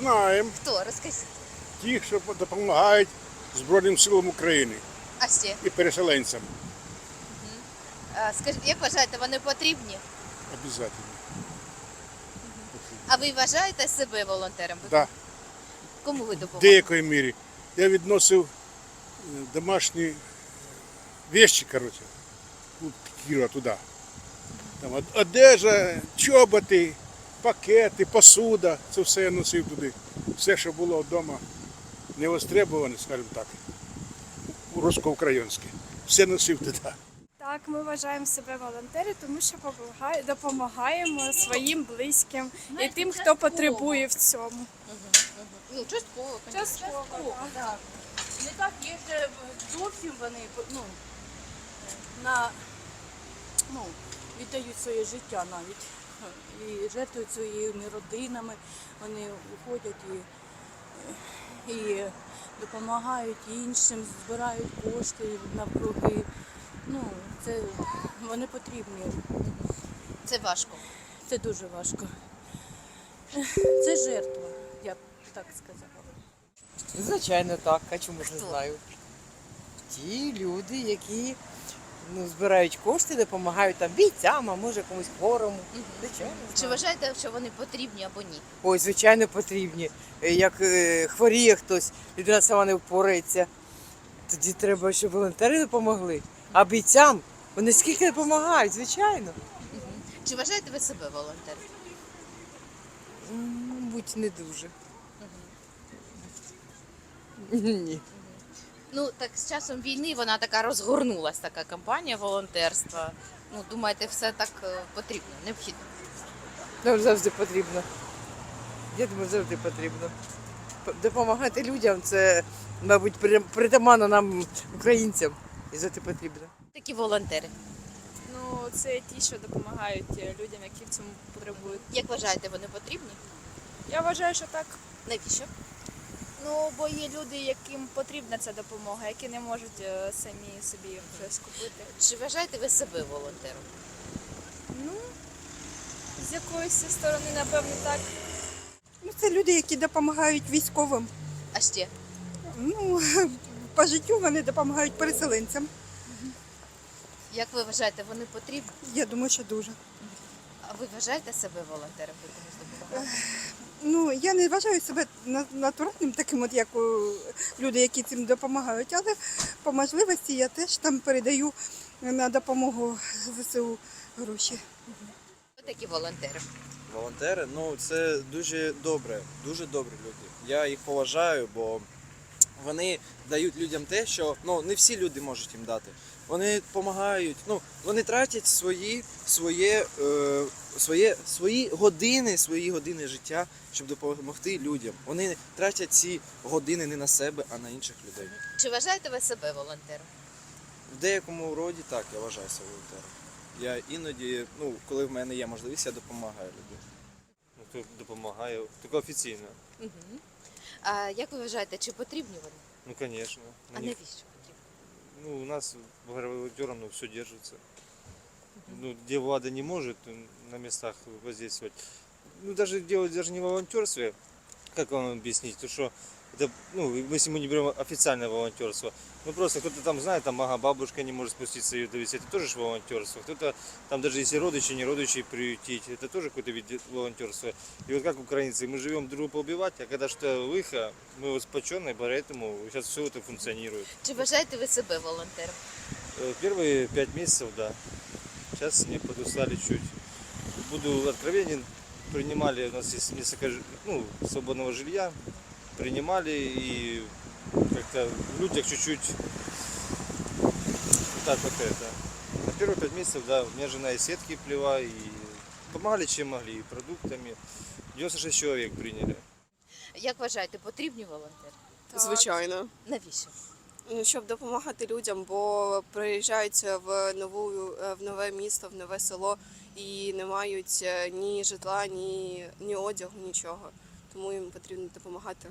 Знаємо. Хто? Розкажіть. Ті, що допомагають Збройним силам України А ще? і переселенцям. А, скажіть, як вважаєте, вони потрібні? Обов'язково. А ви вважаєте себе волонтером? Ви Да. Кому ви В допомагаєте? деякої мірі. Я відносив е, домашні вещи, коротше, у Кіра туди. Там од- одежа, чоботи, пакети, посуда. Це все я носив туди. Все, що було вдома не востребоване, скажімо так, русско-українське. Все носив туди. Так, ми вважаємо себе волонтери, тому що допомагаємо своїм близьким і тим, хто потребує в цьому. Ну, частково. Частково. Так. Не так є же зовсім вони ну, на, ну, віддають своє життя навіть. І жертвують своїми родинами, вони уходять і, і допомагають іншим, збирають кошти навкруги. Ну, це вони потрібні. Це важко. Це дуже важко. Це жертва, я б так сказала. Звичайно, так. А чому ж не знаю? Ті люди, які ну, збирають кошти, допомагають там бійцям, а може комусь хворому. Звичайно. Чи вважаєте, що вони потрібні або ні? Ой, звичайно, потрібні. Е, Як е, хворіє хтось, людина сама не впорається. Тоді треба, щоб волонтери допомогли. А бійцям вони скільки допомагають, звичайно. Чи вважаєте ви себе волонтером? М, Мабуть, не дуже. Ні. Ну так з часом війни вона така розгорнулась, така кампанія волонтерства. Ну, думаєте, все так е, потрібно, необхідно. Нам завжди потрібно. Я думаю, завжди потрібно. П- Допомагати людям це, мабуть, при- притаманно нам, українцям. І завжди потрібно. Такі волонтери. Ну, це ті, що допомагають е, людям, які в цьому потребують. Як вважаєте, вони потрібні? Я вважаю, що так. Навіщо? Ну, бо є люди, яким потрібна ця допомога, які не можуть е, самі собі щось купити. Чи вважаєте ви себе волонтером? Ну, з якоїсь сторони, напевно, так. Ну, це люди, які допомагають військовим. А ще? Ну, по життю вони допомагають переселенцям. Як ви вважаєте, вони потрібні? Я думаю, що дуже. А ви вважаєте себе волонтером? Ви комусь допомагаєте? Ну, я не вважаю себе на- натуральним таким, от як люди, які цим допомагають, але по можливості я теж там передаю на допомогу ЗСУ гроші. Ви такі волонтери. Волонтери, ну це дуже добре, дуже добрі люди. Я їх поважаю, бо вони дають людям те, що ну не всі люди можуть їм дати. Вони допомагають, ну вони тратять свої, своє, е, своє, свої години, свої години життя, щоб допомогти людям. Вони тратять ці години не на себе, а на інших людей. Чи вважаєте ви себе волонтером? В деякому роді так, я вважаю себе волонтером. Я іноді, ну коли в мене є можливість, я допомагаю людям. Ну, хто допомагає, тільки офіційно. Угу. А як ви вважаєте, чи потрібні вони? Ну, звісно. А навіщо? Ну, у нас волонтерам ну, все держится. Ну, где влада не может на местах воздействовать. Ну, даже делать даже не волонтерстве, как вам объяснить, то что ну, если мы не берем официальное волонтерство, ну просто кто-то там знает, там, ага, бабушка не может спуститься ее довести, это тоже волонтерство. Кто-то там даже если родичи, не родичи приютить, это тоже какой-то вид волонтерства. И вот как украинцы, мы живем друг поубивать, а когда что лихо, мы вот сплоченные, поэтому сейчас все это функционирует. Чи вважаєте ви себе волонтером? Э, Первые пять месяцев, да. Сейчас мне подустали чуть. Буду откровенен, принимали, у нас есть несколько ну, свободного жилья, принимали и как-то в людях чуть-чуть вот так вот это. На первые пять месяцев, да, у меня жена и сетки плела, и помогали чем могли, и продуктами. 96 человек приняли. Як вважаєте, потрібні волонтери? Звичайно, Навіщо? Ну, щоб допомагати людям, бо приїжджають в нову е, в нове місто, в нове село і не мають е, ні житла, ні, ні одягу, нічого. Тому їм потрібно допомагати.